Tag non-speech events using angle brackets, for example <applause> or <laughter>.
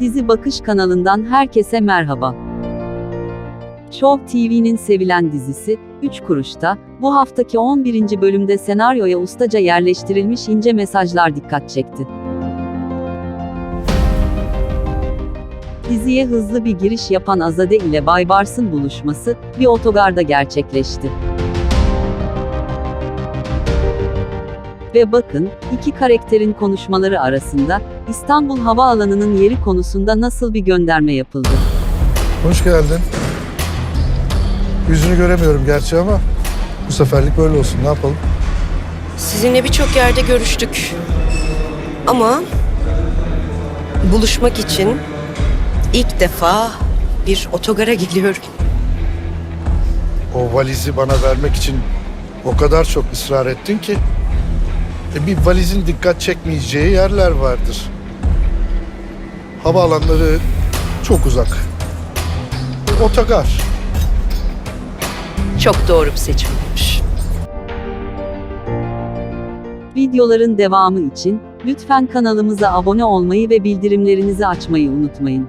Dizi Bakış kanalından herkese merhaba. Show TV'nin sevilen dizisi, 3 Kuruş'ta, bu haftaki 11. bölümde senaryoya ustaca yerleştirilmiş ince mesajlar dikkat çekti. Diziye hızlı bir giriş yapan Azade ile Baybars'ın buluşması, bir otogarda gerçekleşti. Ve bakın, iki karakterin konuşmaları arasında, İstanbul Havaalanı'nın yeri konusunda nasıl bir gönderme yapıldı. Hoş geldin. Yüzünü göremiyorum gerçi ama bu seferlik böyle olsun. Ne yapalım? Sizinle birçok yerde görüştük. Ama buluşmak için ilk defa bir otogara <laughs> gidiyorum. O valizi bana vermek için o kadar çok ısrar ettin ki e, bir valizin dikkat çekmeyeceği yerler vardır. Havaalanları çok uzak. E, Otogar. Çok doğru bir seçim olmuş. Videoların devamı için, lütfen kanalımıza abone olmayı ve bildirimlerinizi açmayı unutmayın.